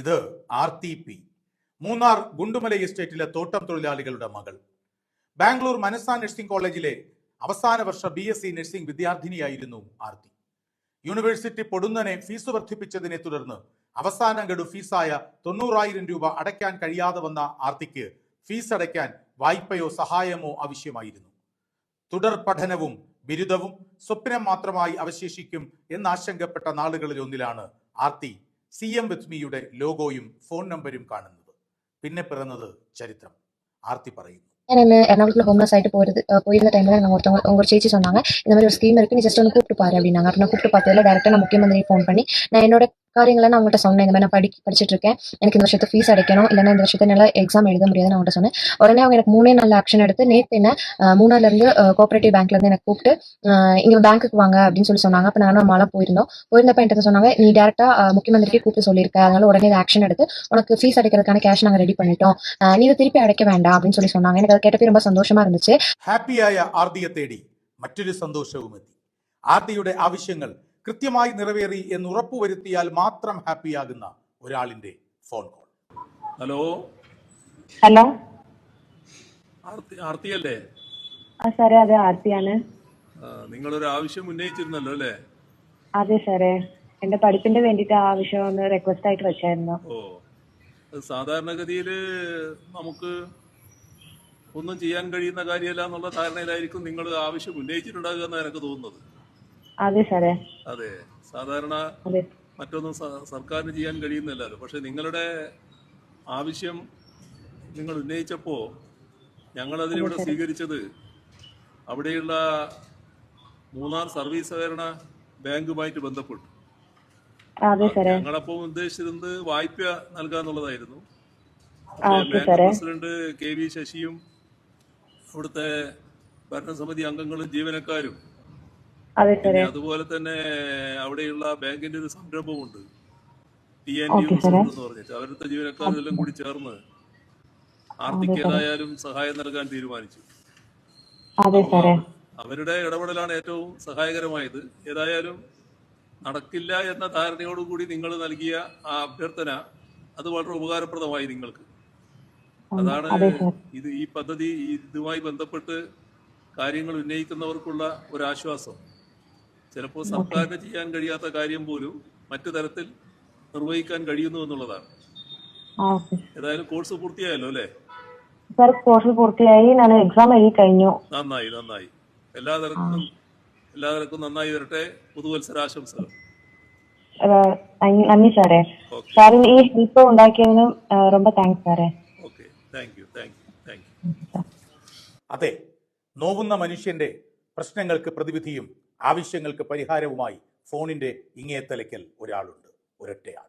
ഇത് R T P. Munnar Gundumala എസ്റ്റേറ്റിലെ തോട്ടം തൊഴിലാളികളുടെ മകൾ. ബാംഗ്ലൂർ മനസാ നഴ്സിംഗ് കോളേജിലെ അവസാന വർഷ ബി എസ് സി നഴ്സിംഗ് വിദ്യാർത്ഥിനിയായിരുന്നു ആർത്തി യൂണിവേഴ്സിറ്റി പൊടുന്നനെ ഫീസ് വർദ്ധിപ്പിച്ചതിനെ തുടർന്ന് അവസാന ഗഡു ഫീസായ തൊണ്ണൂറായിരം രൂപ അടയ്ക്കാൻ കഴിയാതെ വന്ന ആർത്തിക്ക് ഫീസ് അടയ്ക്കാൻ വായ്പയോ സഹായമോ ആവശ്യമായിരുന്നു. തുടർ പഠനവും ബിരുദവും സ്വപ്നം മാത്രമായി അവശേഷിക്കും എന്നാശങ്കപ്പെട്ട നാളുകളിൽ ഒന്നിലാണ് Aarthi C M with മീയുടെ ലോഗോയും phone നമ്പരും കാണുന്നത് പിന്നെ പിറന്നത് ചരിത്രം ஆர்த்தி പറയുന്നു நான் என்ன எர்ணாகுளத்தில் ஹோம்லெஸ் ஆகிட்டு போகிறது போயிருந்த டைமில் நாங்கள் ஒருத்தவங்க உங்க ஒரு சேச்சி சொன்னாங்க இந்த மாதிரி ஒரு ஸ்கீம் இருக்கு நீ ஜஸ்ட் வந்து கூப்பிட்டு பாரு அப்படின்னாங்க அப்போ நான் கூப்பிட்டு பார்த்ததுல டேரக்டாக நான் முக்கியமந்திரி ஃபோன் பண்ணி நான் என்னோட காரியங்களை நான் அவங்கள்ட்ட சொன்னேன் இந்த மாதிரி நான் படி படிச்சுட்டு இருக்கேன் எனக்கு இந்த வருஷத்து ஃபீஸ் அடைக்கணும் இல்லைன்னா இந்த வருஷத்தை என்னால் எக்ஸாம் எழுத முடியாதுன்னு அவங்கள்ட்ட சொன்னேன் உடனே அவங்க எனக்கு மூணே நல்ல ஆக்ஷன் எடுத்து நேற்று என்ன அஹ், மூணார்ல இருந்து கோஆபரேட்டிவ் பேங்க்ல இருந்து எனக்கு கூப்பிட்டு அஹ், இங்க பேங்க்குக்கு வாங்க அப்படின்னு சொல்லி சொன்னாங்க அப்போ நானும் அம்மாலாம் போயிருந்தோம் போயிருந்தப்ப என்கிட்ட சொன்னாங்க நீ டேரக்டா முக்கியமந்திரிக்கு கூப்பிட்டு சொல்லியிருக்க அதனால உடனே இது ஆக்ஷன் எடுத்து உனக்கு ஃபீஸ் அடைக்கிறதுக்கான கேஷ் நாங்கள் ரெடி பண்ணிட்டோம் அஹ், நீ இதை திருப்பி அடைக்க வேண்டாம் அப்படின்னு சொல்லி சொன்னாங்க எனக்கு அதை கேட்டப்போ ரொம்ப சந்தோஷமா இருந்துச்சு ഹാപ്പിയായ ആർത്തിയെ തേടി മറ്റൊരു സന്തോഷവും എത്തി ആർത്തിയുടെ ആവശ്യങ്ങൾ കൃത്യമായി നിറവേറി എന്ന് ഉറപ്പുവരുത്തിയാൽ മാത്രം ഹാപ്പിയാകുന്ന ഒരാളിന്റെ phone call. Hello? Hello? Aarthi ആർത്തിയല്ലേ? ആ സാറേ അതെ ആർത്തിയാണ്. നിങ്ങൾ നിങ്ങളൊരു ആവശ്യം ഉന്നയിച്ചിരുന്നല്ലോ അല്ലേ? അതെ സാറേ. എന്റെ പഠിപ്പിന്റെ വേണ്ടിട്ട് ആ ആവശ്യം ഒന്ന് റിക്വസ്റ്റ് ആയിട്ട് വെച്ചായിരുന്നു. ഓ സാധാരണഗതിയിൽ സാധാരണഗതിയിൽ നമുക്ക് ഒന്നും ചെയ്യാൻ കഴിയുന്ന കാര്യമല്ല എന്നുള്ള ധാരണയിലായിരിക്കും നിങ്ങൾ ആവശ്യം ഉന്നയിച്ചിട്ടുണ്ടാകുക എന്നാണ് എനിക്ക് തോന്നുന്നത്. അതെ സാധാരണ മറ്റൊന്നും സർക്കാരിന് ചെയ്യാൻ കഴിയുന്നില്ലല്ലോ. പക്ഷെ നിങ്ങളുടെ ആവശ്യം നിങ്ങൾ ഉന്നയിച്ചപ്പോ ഞങ്ങൾ അതിലൂടെ സ്വീകരിച്ചത് അവിടെയുള്ള മൂന്നാർ സർവീസ് സഹകരണ ബാങ്കുമായിട്ട് ബന്ധപ്പെട്ടു. ഞങ്ങളപ്പോൾ ഉദ്ദേശിച്ചിരുന്നത് വായ്പ നൽകാന്നുള്ളതായിരുന്നു. ബാങ്ക് പ്രസിഡന്റ് കെ വി ശശിയും അവിടുത്തെ ഭരണസമിതി അംഗങ്ങളും ജീവനക്കാരും അതെ പിന്നെ അതുപോലെ തന്നെ അവിടെയുള്ള ബാങ്കിന്റെ ഒരു സംരംഭമുണ്ട്. ടി എൻ ഡി എന്ന് പറഞ്ഞിട്ട്. അവരുടെ ജീവനക്കാരെല്ലാം കൂടി ചേർന്ന് ആർത്തിക്കേതായാലും സഹായം നൽകാൻ തീരുമാനിച്ചു. അതെ സാറേ. അവരുടെ ഇടപെടലാണ് ഏറ്റവും സഹായകരമായത്. ഏതായാലും നടക്കില്ല എന്ന ധാരണയോടുകൂടി നിങ്ങൾ നൽകിയ ആ അഭ്യർത്ഥന അത് വളരെ ഉപകാരപ്രദമായി നിങ്ങൾക്ക്. അതാണ് അതെ ഇത് ഈ പദ്ധതി ഇതുമായി ബന്ധപ്പെട്ട് കാര്യങ്ങൾ ഉന്നയിക്കുന്നവർക്കുള്ള ഒരു ആശ്വാസം ചിലപ്പോൾ സർക്കാരിന് ചെയ്യാൻ കഴിയാത്ത കാര്യം പോലും മറ്റു തരത്തിൽ നിർവഹിക്കാൻ കഴിയുന്നു എന്നുള്ളതാണ് ആ ഓക്കെ ഏതായാലും കോഴ്സ് പൂർത്തിയായല്ലോ അല്ലേ സാർ കോഴ്സ് പൂർത്തിയായി ഞാൻ എക്സാം എഴുതി കഴിഞ്ഞു നന്നായി നന്നായി എല്ലാ തരത്തിലും എല്ലാ തരക്കും നന്നായി വരട്ടെ പുതുവത്സരാശംസകൾ ഏഹ്, നന്ദി- നന്ദി സാറേ ഓക്കെ സാറിന് ഈ ഹെൽപ്പ് ഉണ്ടാക്കിയതിനും ഏഹ്, ரொம்ப താങ്ക്സ് സാറേ okay thank you thank you thank you അതെ നോവുന്ന മനുഷ്യന്റെ പ്രശ്നങ്ങൾക്ക് പ്രതിവിധിയും ആവശ്യങ്ങൾക്ക് പരിഹാരവുമായി ഫോണിന്റെ ഇങ്ങേ തലയ്ക്കൽ ഒരാളുണ്ട് ഒരൊറ്റയാൾ.